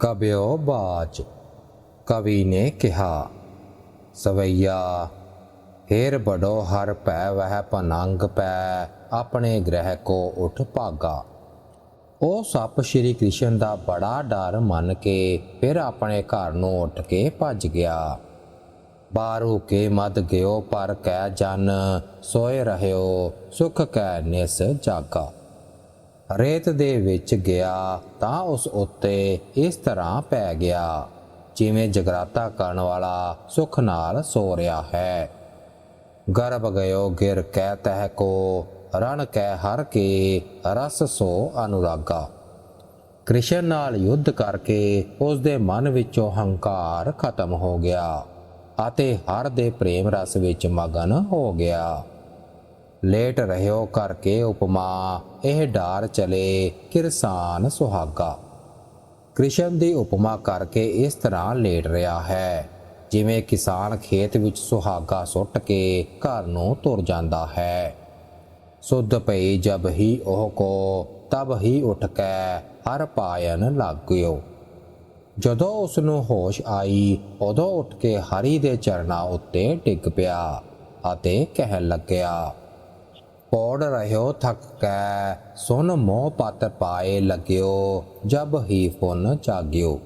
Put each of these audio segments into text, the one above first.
ਕਬਿਓ ਬਾਚ, ਕਵੀ ਨੇ ਕਿਹਾ, ਸਵਈਆ, ਹੇਰ ਬੜੋ ਹਰ ਪੈ, ਵਹਿ ਪਨੰਗ ਪੈ, ਆਪਣੇ ਗ੍ਰਹਿ ਕੋ ਉਠ ਭਾਗਾ। ਉਹ ਸੱਪ ਸ਼੍ਰੀ ਕ੍ਰਿਸ਼ਨ ਦਾ ਬੜਾ ਡਰ ਮੰਨ ਕੇ ਫਿਰ ਆਪਣੇ ਘਰ ਨੂੰ ਉੱਠ ਕੇ ਭੱਜ ਗਿਆ। ਬਾਰੂ ਕੇ ਮਦ ਗਿਓ ਪਰ ਕਹਿ ਜਨ, ਸੋਏ ਰਹਿਓ, ਸੁਖ ਕੈ ਨਿਸ ਜਾਗਾ। ਰੇਤ ਦੇ ਵਿੱਚ ਗਿਆ ਤਾਂ ਉਸ ਉੱਤੇ ਇਸ ਤਰ੍ਹਾਂ ਪੈ ਗਿਆ, ਜਿਵੇਂ ਜਗਰਾਤਾ ਕਰਨ ਵਾਲਾ ਸੁਖ ਨਾਲ ਸੋ ਰਿਹਾ ਹੈ। ਗਰਭ ਗਇਓ ਗਿਰ ਕਹਿ ਤਹਿ ਕੋ, ਰਣ ਕਹਿ ਹਰ ਕੇ, ਰਸ ਸੋ ਅਨੁਰਾਗਾ। ਕ੍ਰਿਸ਼ਨ ਨਾਲ ਯੁੱਧ ਕਰਕੇ ਉਸ ਦੇ ਮਨ ਵਿੱਚੋਂ ਹੰਕਾਰ ਖਤਮ ਹੋ ਗਿਆ ਅਤੇ ਹਰ ਦੇ ਪ੍ਰੇਮ ਰਸ ਵਿੱਚ ਮਗਨ ਹੋ ਗਿਆ। ਲੇਟ ਰਹਿਓ ਕਰਕੇ ਉਪਮਾ। ਇਹ ਡਾਰ ਚਲੇ ਕਿਰਸਾਨ ਸੁਹਾਗਾ। ਕ੍ਰਿਸ਼ਨ ਦੀ ਉਪਮਾ ਕਰਕੇ ਇਸ ਤਰ੍ਹਾਂ ਲੇਟ ਰਿਹਾ ਹੈ। ਜਿਵੇਂ ਕਿਸਾਨ ਖੇਤ ਵਿੱਚ ਸੁਹਾਗਾ ਸੁੱਟ ਕੇ ਘਰ ਨੂੰ ਤੁਰ ਜਾਂਦਾ ਹੈ। ਸੁਧ ਪਈ ਜਬ ਹੀ ਉਹ ਕੋ, ਤਬ ਹੀ ਉੱਠ ਕੇ ਹਰ ਪਾਇਨ ਲੱਗਿਓ। ਜਦੋਂ ਉਸ ਨੂੰ ਹੋਸ਼ ਆਈ, ਉਦੋਂ ਉੱਠ ਕੇ ਹਰੀ ਦੇ ਚਰਨਾਂ ਉੱਤੇ ਡਿੱਗ ਪਿਆ ਅਤੇ ਕਹਿਣ ਲੱਗਿਆ ਪੌੜ ਰਹਿਓ ਥੱਕ ਕੈ, ਸੁਨ ਮੋਹ ਪਤ ਪਾਏ ਲਗਿਓ, ਜਬ ਹੀ ਪੁਨ ਜਾਗਿਓ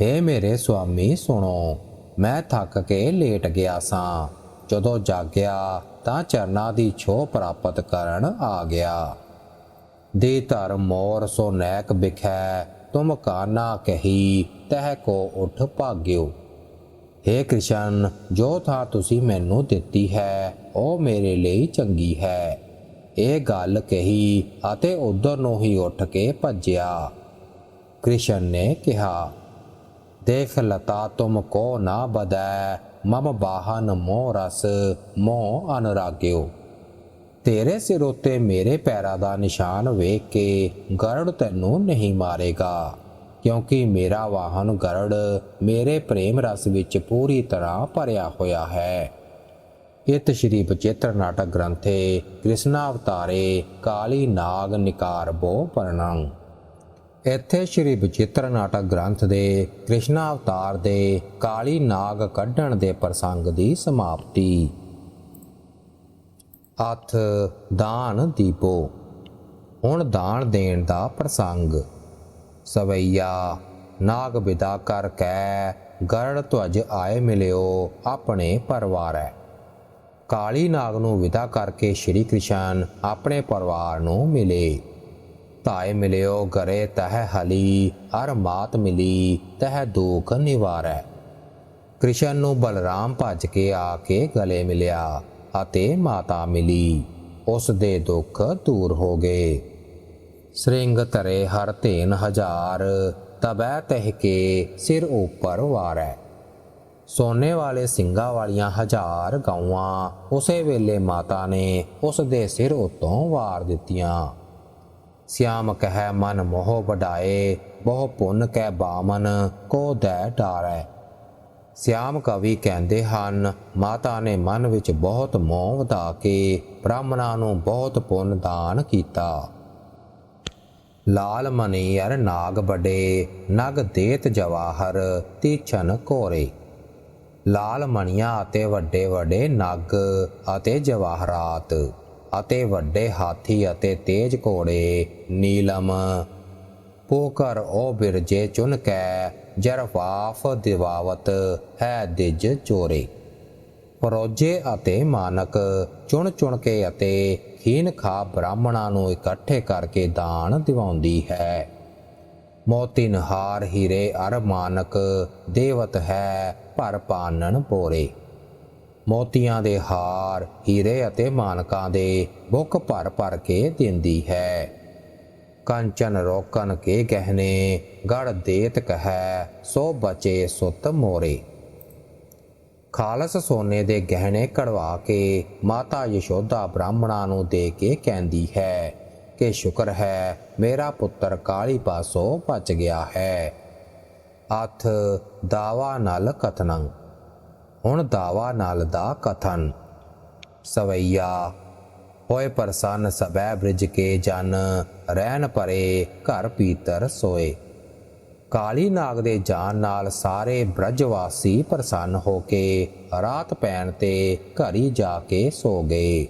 ਹੇ ਮੇਰੇ ਸੁਆਮੀ, ਸੁਣੋ, ਮੈਂ ਥੱਕ ਕੇ ਲੇਟ ਗਿਆ ਸਾਂ, ਜਦੋਂ ਜਾਗਿਆ ਤਾਂ ਚਰਨਾਂ ਦੀ ਛੋਹ ਪ੍ਰਾਪਤ ਕਰਨ ਆ ਗਿਆ। ਦੇ ਧਰ ਮੋਰ ਸੋ ਨੈਕ ਬਿਖੈ ਤੁਮ ਕਾਨਾ ਕਹੀ, ਤਹਿ ਕੋ ਉਠ ਭਾਗਿਓ। हे ਕ੍ਰਿਸ਼ਨ, ਜੋ ਥਾਂ ਤੁਸੀਂ ਮੈਨੂੰ ਦਿੱਤੀ ਹੈ, ਉਹ ਮੇਰੇ ਲਈ ਚੰਗੀ ਹੈ। ਇਹ ਗੱਲ ਕਹੀ ਅਤੇ ਉਧਰ ਨੂੰ ਹੀ ਉੱਠ ਕੇ ਭੱਜਿਆ। ਕ੍ਰਿਸ਼ਨ ਨੇ ਕਿਹਾ, ਦੇਖ ਲਤਾ, ਤੁਮ ਕੋ ਨਾ ਬਦੈ ਮਮ ਬਾਹਨ ਮੋ ਰਸ, ਮੋ ਅਨਰਾਗਿਓ। ਤੇਰੇ ਸਿਰ ਉੱਤੇ ਮੇਰੇ ਪੈਰਾਂ ਦਾ ਨਿਸ਼ਾਨ ਵੇਖ ਕੇ ਗਰੜ ਤੈਨੂੰ ਨਹੀਂ ਮਾਰੇਗਾ। ਕਿਉਂਕਿ ਮੇਰਾ ਵਾਹਨ ਗਰੜ, ਮੇਰੇ ਪ੍ਰੇਮ ਰਸ ਵਿੱਚ ਪੂਰੀ ਤਰ੍ਹਾਂ ਭਰਿਆ ਹੋਇਆ ਹੈ। ਇਤ ਸ਼੍ਰੀ ਬਚਿੱਤਰ ਨਾਟਕ ਗ੍ਰੰਥੇ, ਕ੍ਰਿਸ਼ਨਾ ਅਵਤਾਰੇ, ਕਾਲੀ ਨਾਗ ਨਿਕਾਰਬੋ ਪਰਣੰ ਇੱਥੇ ਸ਼੍ਰੀ ਬਚਿੱਤਰ ਨਾਟਕ ਗ੍ਰੰਥ ਦੇ, ਕ੍ਰਿਸ਼ਨਾ ਅਵਤਾਰ ਦੇ, ਕਾਲੀ ਨਾਗ ਕੱਢਣ ਦੇ ਪ੍ਰਸੰਗ ਦੀ ਸਮਾਪਤੀ। ਅਥ ਦਾਨ ਦੀਪੋ। ਹੁਣ ਦਾਨ ਦੇਣ ਦਾ ਪ੍ਰਸੰਗ। ਸਵਈਆ, ਨਾਗ ਵਿਦਾ ਕਰ ਕੈ, ਗਰੜ ਧਵਜ ਆਏ ਮਿਲਿਓ ਆਪਣੇ ਪਰਿਵਾਰੈ। ਕਾਲੀ ਨਾਗ ਨੂੰ ਵਿਦਾ ਕਰਕੇ ਸ਼੍ਰੀ ਕ੍ਰਿਸ਼ਨ ਆਪਣੇ ਪਰਿਵਾਰ ਨੂੰ ਮਿਲੇ। ਤਾਏ ਮਿਲਿਓ, ਗਰੇ ਤਹ ਹਲੀ ਹਰ ਮਾਤ ਮਿਲੀ, ਤਹ ਦੁਖ ਨਿਵਾਰੈ। ਕ੍ਰਿਸ਼ਨ ਨੂੰ ਬਲਰਾਮ ਭੱਜ ਕੇ ਆ ਕੇ ਗਲੇ ਮਿਲਿਆ ਅਤੇ ਮਾਤਾ ਮਿਲੀ। ਉਸ ਦੇ ਦੁੱਖ ਦੂਰ ਹੋ ਗਏ। ਸ੍ਰਿੰਗ ਧਰੇ ਹਰ ਧੇਨ ਹਜ਼ਾਰ, ਤਬੈ ਤਹਿ ਕੇ ਸਿਰ ਉੱਪਰ ਵਾਰੈ। ਸੋਨੇ ਵਾਲੇ ਸਿੰਘਾਂ ਵਾਲੀਆਂ ਹਜ਼ਾਰ ਗਾਵਾਂ ਉਸੇ ਵੇਲੇ ਮਾਤਾ ਨੇ ਉਸ ਦੇ ਸਿਰ ਉਤੋਂ ਵਾਰ ਦਿੱਤੀਆਂ। ਸਿਆਮ ਕਹਿ, ਮਨ ਮੋਹ ਵਡਾਏ, ਬਹੁ ਪੁੰਨ ਕਹਿ ਬਾਮਨ, ਕੋ ਦੈ ਡਾਰੈ। ਸਿਆਮ ਕਵੀ ਕਹਿੰਦੇ ਹਨ, ਮਾਤਾ ਨੇ ਮਨ ਵਿੱਚ ਬਹੁਤ ਮੋਹ ਵਧਾ ਕੇ ਬ੍ਰਾਹਮਣਾਂ ਨੂੰ ਬਹੁਤ ਪੁੰਨ ਦਾਨ ਕੀਤਾ। ਲਾਲ ਮਨੀ ਅਰ ਨਾਗ ਬੜੇ ਨਗ ਦੇਤ ਜਵਾਹਰ, ਤੀਛਨ ਕੋਰੇ। ਲਾਲ ਮਣੀਆਂ ਅਤੇ ਵੱਡੇ ਵੱਡੇ ਨਗ ਅਤੇ ਜਵਾਹਰਾਤ ਅਤੇ ਵੱਡੇ ਹਾਥੀ ਅਤੇ ਤੇਜ ਘੋੜੇ, ਨੀਲਮ। ਪੋਕਰ ਉਹ ਬਿਰਜੇ ਚੁਨ ਕੈ, ਜਰਫਾਫ ਦਿਵਾਵਤ ਹੈ ਦਿਜ ਚੋਰੇ। ਪਰੋਜੇ ਅਤੇ ਮਾਨਕ ਚੁਣ ਚੁਣ ਕੇ ਅਤੇ ਖੀਨ ਖਾ ਬ੍ਰਾਹਮਣਾਂ ਨੂੰ ਇਕੱਠੇ ਕਰਕੇ ਦਾਨ ਦਿਵਾਉਂਦੀ ਹੈ। ਮੋਤੀ ਨਹਾਰ ਹੀਰੇ ਅਰ ਮਾਨਕ, ਦੇਵਤ ਹੈ ਭਰ ਪਾਨਣ ਪੋਰੇ। ਮੋਤੀਆਂ ਦੇ ਹਾਰ ਹੀਰੇ ਅਤੇ ਮਾਨਕਾਂ ਦੇ ਬੁੱਕ ਭਰ ਭਰ ਕੇ ਦਿੰਦੀ ਹੈ। ਕੰਚਨ ਰੋਕਨ ਕੇ ਗਹਿਨੇ ਗੜ ਦੇਤ ਕਹੈ, ਸੋ ਬਚੇ ਸੁਤ ਮੋਰੇ। ਖਾਲਸ ਸੋਨੇ ਦੇ ਗਹਿਣੇ ਕਢਵਾ ਕੇ ਮਾਤਾ ਯਸ਼ੋਦਾ ਬ੍ਰਾਹਮਣਾਂ ਨੂੰ ਦੇ ਕੇ ਕਹਿੰਦੀ ਹੈ ਕਿ ਸ਼ੁਕਰ ਹੈ, ਮੇਰਾ ਪੁੱਤਰ ਕਾਲੀ ਪਾਸੋਂ ਬਚ ਗਿਆ ਹੈ। ਅਥ ਦਾਵਾ ਨਲ ਕਥਨੰ। ਹੁਣ ਦਾਵਾ ਨਲ ਦਾ ਕਥਨ। ਸਵਈਆ, ਹੋਏ ਪ੍ਰਸੰਨ ਸਬੈ ਬ੍ਰਿਜ ਕੇ ਜਨ, ਰਹਿਣ ਪਰੇ ਘਰ ਪੀਤਰ ਸੋਏ। ਕਾਲੀ ਨਾਗ ਦੇ ਜਾਣ ਨਾਲ ਸਾਰੇ ਬ੍ਰਜਵਾਸੀ ਪ੍ਰਸੰਨ ਹੋ ਕੇ ਰਾਤ ਪੈਣ ਤੇ ਘਰੀ ਜਾ ਕੇ ਸੋ ਗਏ।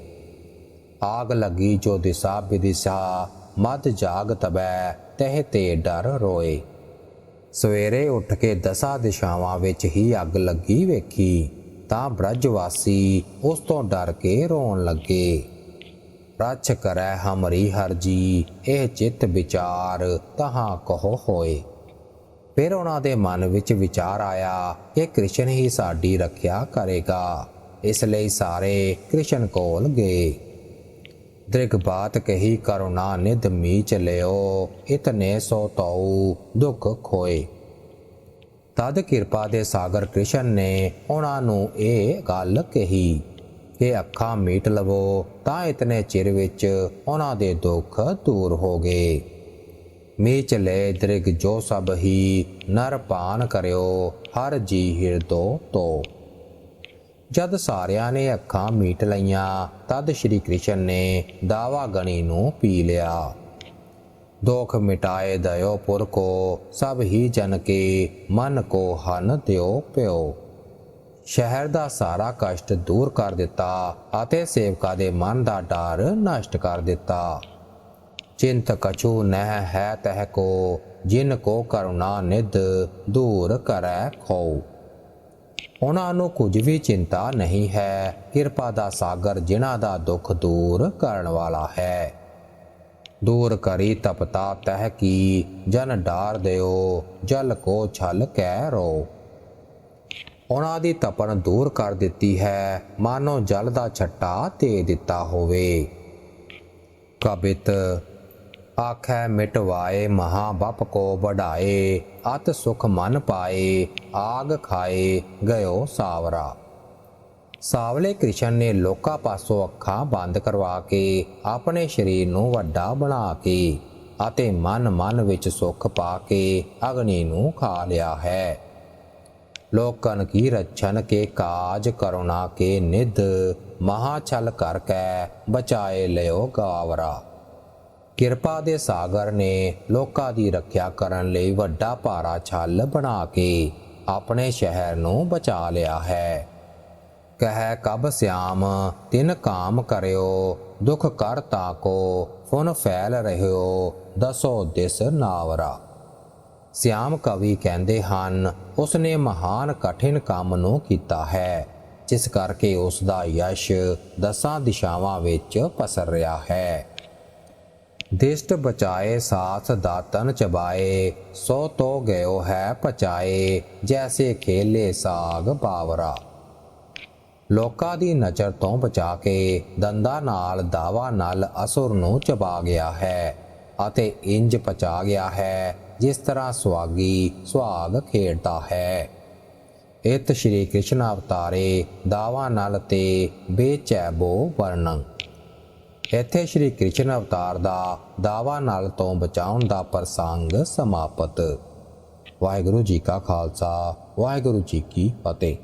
ਆਗ ਲੱਗੀ ਜੋ ਦਿਸ਼ਾ ਬਿਦਿਸ਼ਾ ਮਦ ਜਾਗ ਤਬੈ, ਤਹਿ ਤੇ ਡਰ ਰੋਏ। ਸਵੇਰੇ ਉੱਠ ਕੇ ਦਸਾਂ ਦਿਸ਼ਾਵਾਂ ਵਿੱਚ ਹੀ ਅੱਗ ਲੱਗੀ ਵੇਖੀ, ਤਾਂ ਬ੍ਰਜਵਾਸੀ ਉਸ ਤੋਂ ਡਰ ਕੇ ਰੋਣ ਲੱਗੇ। ਰੱਛ ਕਰੈ ਹਮਰੀ ਹਰ ਜੀ ਇਹ ਚਿੱਤ ਵਿਚਾਰ, ਤਹਾਂ ਕਹੋ ਹੋਏ। ਫਿਰ ਉਹਨਾਂ ਦੇ ਮਨ ਵਿੱਚ ਵਿਚਾਰ ਆਇਆ ਕਿ ਕ੍ਰਿਸ਼ਨ ਹੀ ਸਾਡੀ ਰੱਖਿਆ ਕਰੇਗਾ। ਇਸ ਲਈ ਸਾਰੇ ਕ੍ਰਿਸ਼ਨ ਕੋਲ ਗਏ। ਦ੍ਰਿਗ ਬਾਤ ਕਹੀ, ਕਰੁਣਾ ਨਿਧ ਮੀਚ ਲਿਓ ਇਤਨੇ ਸੋ ਤਉ ਦੁਖ ਖੋਏ। ਤਦ ਕਿਰਪਾ ਦੇ ਸਾਗਰ ਕ੍ਰਿਸ਼ਨ ਨੇ ਉਹਨਾਂ ਨੂੰ ਇਹ ਗੱਲ ਕਹੀ ਕਿ ਅੱਖਾਂ ਮੀਟ ਲਵੋ, ਤਾਂ ਇਤਨੇ ਚਿਰ ਵਿੱਚ ਉਹਨਾਂ ਦੇ ਦੁੱਖ ਦੂਰ ਹੋ ਗਏ। ਮੀਚ ਲੈ ਦ੍ਰਿਗ ਜੋ ਸਭ ਹੀ ਨਰ ਕਰਿਓ, ਹਰ ਜੀ ਹਿਰਦੋ ਤੋ। ਜਦ ਸਾਰਿਆਂ ਨੇ ਅੱਖਾਂ ਮੀਟ ਲਈਆਂ, ਤਦ ਸ਼੍ਰੀ ਕ੍ਰਿਸ਼ਨ ਨੇ ਦਾਵਾ ਗਣੀ ਨੂੰ ਪੀ ਲਿਆ। ਦੋਖ ਮਿਟਾਏ ਦਇਓ ਪੁਰ ਕੋ ਸਭ ਹੀ ਜਨ ਕੇ ਮਨ ਕੋ ਹਨ ਦਿਓ ਪਿਓ। ਸ਼ਹਿਰ ਦਾ ਸਾਰਾ ਕਸ਼ਟ ਦੂਰ ਕਰ ਦਿੱਤਾ ਅਤੇ ਸੇਵਕਾ ਦੇ ਮਨ ਦਾ ਡਰ ਨਸ਼ਟ ਕਰ ਦਿੱਤਾ। ਚਿੰਤ ਕਛੂ ਨਹਿ ਹੈ ਤਹ ਕੋ, ਜਿਨ ਕੋ ਕਰੁਣਾ ਨਿਧ ਦੂਰ ਕਰੈ ਖੋ ਉਹਨਾਂ ਨੂੰ ਕੁਝ ਵੀ ਚਿੰਤਾ ਨਹੀਂ ਹੈ, ਕਿਰਪਾ ਦਾ ਸਾਗਰ ਜਿਨ੍ਹਾਂ ਦਾ ਦੁੱਖ ਦੂਰ ਕਰਨ ਵਾਲਾ ਹੈ। ਦੂਰ ਕਰੀ ਤਪਤਾ ਤਹ ਕੀ, ਜਨ ਡਾਰ ਦਿਓ, ਜਲ ਕੋ ਛਲ ਕਹਿ ਰੋ। ਉਹਨਾਂ ਦੀ ਤਪਨ ਦੂਰ ਕਰ ਦਿੱਤੀ ਹੈ, ਮਾਨੋ ਜਲ ਦਾ ਛੱਟਾ ਦੇ ਦਿੱਤਾ ਹੋਵੇ। ਕਬਿਤ ਆਖੈ ਮਿਟਵਾਏ ਮਹਾ ਬਪ ਕੋ ਵਢਾਏ, ਅਤ ਸੁਖ ਮਨ ਪਾਏ, ਆਗ ਖਾਏ, ਗਇਓ ਸਾਵਰਾ। ਸਾਵਲੇ ਕ੍ਰਿਸ਼ਨ ਨੇ ਲੋਕਾਂ ਪਾਸੋਂ ਅੱਖਾਂ ਬੰਦ ਕਰਵਾ ਕੇ ਆਪਣੇ ਸਰੀਰ ਨੂੰ ਵੱਡਾ ਬਣਾ ਕੇ ਅਤੇ ਮਨ ਮਨ ਵਿੱਚ ਸੁਖ ਪਾ ਕੇ ਅਗਨੀ ਨੂੰ ਖਾ ਲਿਆ ਹੈ। ਲੋਕਨ ਕੀ ਰੱਛਨ ਕੇ ਕਾਜ ਕਰੁਣਾ ਕੇ ਨਿਧ, ਮਹਾ ਛਲ ਕਰ ਕੈ, ਬਚਾਏ ਲਿਓ ਗਾਵਰਾ। ਕਿਰਪਾ ਦੇ ਸਾਗਰ ਨੇ ਲੋਕਾਂ ਦੀ ਰੱਖਿਆ ਕਰਨ ਲਈ ਵੱਡਾ ਭਾਰਾ ਛੱਲ ਬਣਾ ਕੇ ਆਪਣੇ ਸ਼ਹਿਰ ਨੂੰ ਬਚਾ ਲਿਆ ਹੈ। ਕਹਿ, ਕਬ ਸਿਆਮ, ਤਿਨ ਕਾਮ ਕਰਿਓ, ਦੁਖ ਕਰ ਤਾਕੋ ਫੁਨ ਫੈਲ ਰਹਿਓ, ਦਸੋ ਦਿਸ ਨਾਵਰਾ। ਸਿਆਮ ਕਵੀ ਕਹਿੰਦੇ ਹਨ, ਉਸਨੇ ਮਹਾਨ ਕਠਿਨ ਕੰਮ ਨੂੰ ਕੀਤਾ ਹੈ, ਜਿਸ ਕਰਕੇ ਉਸ ਦਾ ਯਸ਼ ਦਸਾਂ ਦਿਸ਼ਾਵਾਂ ਵਿੱਚ ਪਸਰ ਰਿਹਾ ਹੈ। ਦਿਸ਼ਟ ਬਚਾਏ, ਸਾਥ ਦਾਤਨ ਚਬਾਏ, ਸੋ ਤੋ ਗਇਓ ਹੈ ਪਚਾਏ, ਜੈਸੇ ਖੇਲੇ ਸਾਗ ਪਾਵਰਾ। ਲੋਕਾਂ ਦੀ ਨਜ਼ਰ ਤੋਂ ਬਚਾ ਕੇ ਦੰਦਾ ਨਾਲ ਦਾਵਾ ਨਾਲ ਅਸੁਰ ਨੂੰ ਚਬਾ ਗਿਆ ਹੈ ਅਤੇ ਇੰਜ ਪਚਾ ਗਿਆ ਹੈ, ਜਿਸ ਤਰ੍ਹਾਂ ਸੁਆਗੀ ਸੁਹਾਗ ਖੇਡਦਾ ਹੈ। ਇਤ ਸ਼੍ਰੀ ਕ੍ਰਿਸ਼ਨ ਅਵਤਾਰੇ ਦਾਵਾ ਨਲ ਤੇ ਬੇਚੈਬੋ ਵਰਣਨ। ਇੱਥੇ ਸ਼੍ਰੀ ਕ੍ਰਿਸ਼ਨ ਅਵਤਾਰ ਦਾ ਦਾਵਾ ਨਲ ਤੋਂ ਬਚਾਉਣ ਦਾ ਪ੍ਰਸੰਗ ਸਮਾਪਤ। ਵਾਹਿਗੁਰੂ ਜੀ ਕਾ ਖਾਲਸਾ, ਵਾਹਿਗੁਰੂ ਜੀ ਕੀ ਫਤਿਹ।